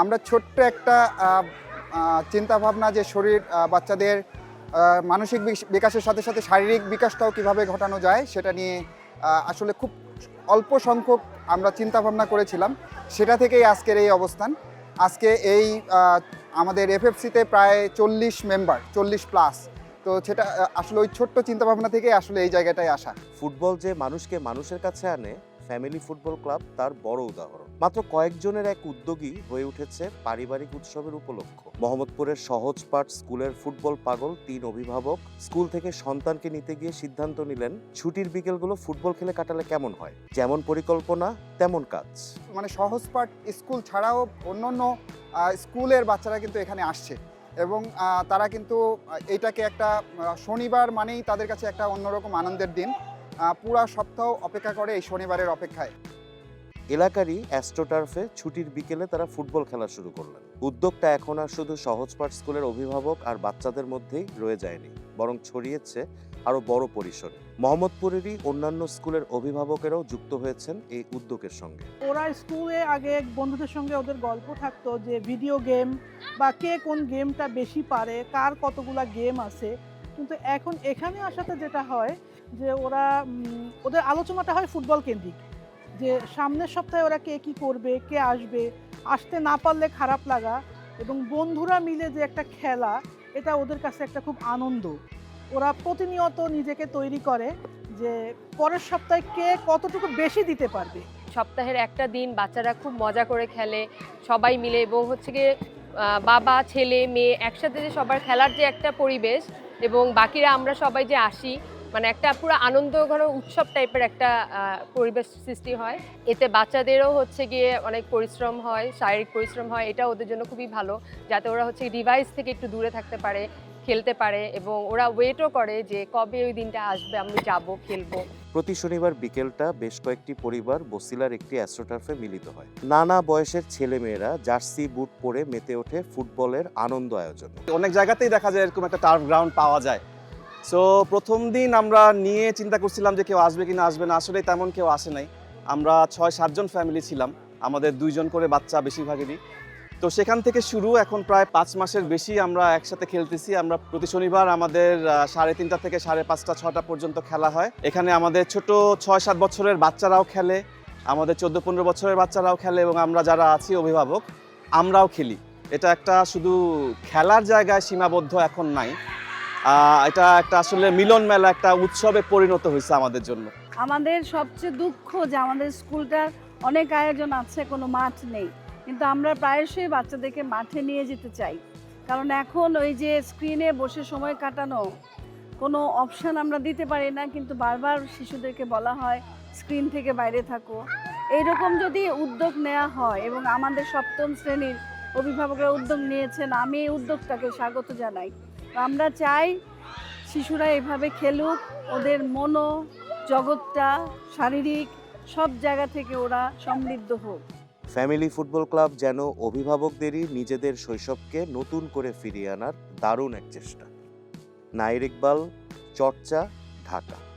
আমরা ছোট্ট একটা চিন্তা ভাবনা যে শরীর বাচ্চাদের মানসিক বিকাশের সাথে সাথে শারীরিক বিকাশটাও কীভাবে ঘটানো যায় সেটা নিয়ে আসলে খুব অল্প সংখ্যক আমরা চিন্তা ভাবনা করেছিলাম। সেটা থেকেই আজকের এই অবস্থান। আজকে এই আমাদের এফএফসিতে প্রায় চল্লিশ মেম্বার চল্লিশ প্লাস তো সেটা আসলে ওই ছোট্ট চিন্তা ভাবনা থেকেই আসলে এই জায়গাটায় আসা। ফুটবল যে মানুষকে মানুষের কাছে আনে ফ্যামিলি ফুটবল ক্লাব তার বড় উদাহরণ। মাত্র কয়েকজনের এক উদ্যোগী হয়ে উঠেছে পারিবারিক উৎসবের উপলক্ষ। মোহাম্মদপুরের সহজ পাঠ স্কুলের ফুটবল পাগল তিন অভিভাবক স্কুল থেকে সন্তানকে নিতে গিয়ে সিদ্ধান্ত নিলেন, ছুটির বিকেলগুলো ফুটবল খেলে কাটালে কেমন হয়? যেমন পরিকল্পনা, তেমন কাজ। মানে সহজ পাঠ স্কুল ছাড়াও অন্যান্য স্কুলের বাচ্চারা কিন্তু এখানে আসছে। এবং তারা কিন্তু এটাকে একটা শনিবার মানেই তাদের কাছে একটা অন্যরকম আনন্দের দিন। পুরা সপ্তাহ অপেক্ষা করে এই শনিবারের অপেক্ষায়। এলাকারই অ্যাস্ট্রোটার্ফে ছুটির বিকেলে তারা ফুটবল খেলা শুরু করলেন। উদ্যোগটা এখন আর শুধু সহজপাঠ স্কুলের অভিভাবক আর বাচ্চাদের মধ্যেই রয়ে যায়নি বরং ছড়িয়েছে আরও বড় পরিসরে। মোহাম্মদপুরেরই অন্যান্য স্কুলের অভিভাবকেরাও যুক্ত হয়েছেন এই উদ্যোগের সঙ্গে। ওরা স্কুলে আগে বন্ধুদের সঙ্গে ওদের গল্প থাকতো যে ভিডিও গেম বা কে কোন গেমটা বেশি পারে কার কতগুলা গেম আছে? কিন্তু এখন এখানে আসাতে যেটা হয় যে ওরা ওদের আলোচনাটা হয় ফুটবল কেন্দ্রিক। যে সামনের সপ্তাহে ওরা কে কি করবে, কে আসবে, আসতে না পারলে খারাপ লাগা এবং বন্ধুরা মিলে যে একটা খেলা, এটা ওদের কাছে একটা খুব আনন্দ। ওরা প্রতিনিয়ত নিজেকে তৈরি করে যে পরের সপ্তাহে কে কতটুকু বেশি দিতে পারবে। সপ্তাহের একটা দিন বাচ্চারা খুব মজা করে খেলে, সবাই মিলে এবং হচ্ছে গিয়ে বাবা, ছেলে, মেয়ে একসাথে যে সবার খেলার যে একটা পরিবেশ এবং বাকিরা আমরা সবাই যে আসি মানে একটা পুরো আনন্দ ঘন উৎসব টাইপের একটা পরিবেশ সৃষ্টি হয়। এতে বাচ্চাদেরও হচ্ছে গিয়ে অনেক পরিশ্রম হয়, শারীরিক পরিশ্রম হয় এটা ওদের জন্য খুবই ভালো। যাতে ওরা হচ্ছে ডিভাইস থেকে একটু দূরে থাকতে পারে। খেলতে পারে এবং ওরা ওয়েটও করে যে কবে ওই দিনটা আসবে আমি যাব খেলব। প্রতি শনিবার বিকেলটা বেশ কয়েকটি পরিবার বসিলার একটি অ্যাস্ট্রোটার্ফে মিলিত হয়। নানা বয়সের ছেলেমেয়েরা জার্সি বুট পরে মেতে ওঠে ফুটবলের আনন্দ আয়োজনে। অনেক জায়গাতেই দেখা যায় এরকম একটা টার্ফ গ্রাউন্ড পাওয়া যায়। সো প্রথম দিন আমরা নিয়ে চিন্তা করছিলাম যে কেউ আসবে কি না আসবে না আসলে তেমন কেউ আসে নাই। আমরা ছয় সাতজন ফ্যামিলি ছিলাম। আমাদের দুইজন করে বাচ্চা বেশিরভাগেরই। তো সেখান থেকে শুরু, এখন প্রায় পাঁচ মাসের বেশি আমরা একসাথে খেলতেছি। আমরা প্রতি শনিবার আমাদের সাড়ে তিনটা থেকে সাড়ে পাঁচটা, ছটা পর্যন্ত খেলা হয়। এখানে আমাদের ছোট ছয়, সাত বছরের বাচ্চারাও খেলে, আমাদের চোদ্দ, পনেরো বছরের বাচ্চারাও খেলে এবং আমরা যারা আছি অভিভাবক, আমরাও খেলি। এটা একটা শুধু খেলার জায়গায় সীমাবদ্ধ এখন নাই। এটা একটা আসলে মিলন মেলা, একটা উৎসবে পরিণত হয়েছে আমাদের জন্য। আমাদের সবচেয়ে দুঃখ যে আমাদের স্কুলটার অনেক আয়োজন আছে, কোনো মাঠ নেই। কিন্তু আমরা প্রায়শই বাচ্চাদেরকে মাঠে নিয়ে যেতে চাই। কারণ এখন ওই যে স্ক্রিনে বসে সময় কাটানো, কোনো অপশান আমরা দিতে পারি না, কিন্তু বারবার শিশুদেরকে বলা হয় স্ক্রিন থেকে বাইরে থাকো। এইরকম যদি উদ্যোগ নেওয়া হয় এবং আমাদের সপ্তম শ্রেণির অভিভাবকরা উদ্যোগ নিয়েছেন, আমি এই উদ্যোগটাকে স্বাগত জানাই। আমরা চাই শিশুরা এভাবে খেলুক, ওদের মনো, জগৎটা, শারীরিক সব জায়গা থেকে ওরা সমৃদ্ধ হোক। ফ্যামিলি ফুটবল ক্লাব যেন অভিভাবকদেরই নিজেদের শৈশবকে নতুন করে ফিরিয়ে আনার দারুণ এক চেষ্টা। নাইর ইকবাল, চর্চা, ঢাকা।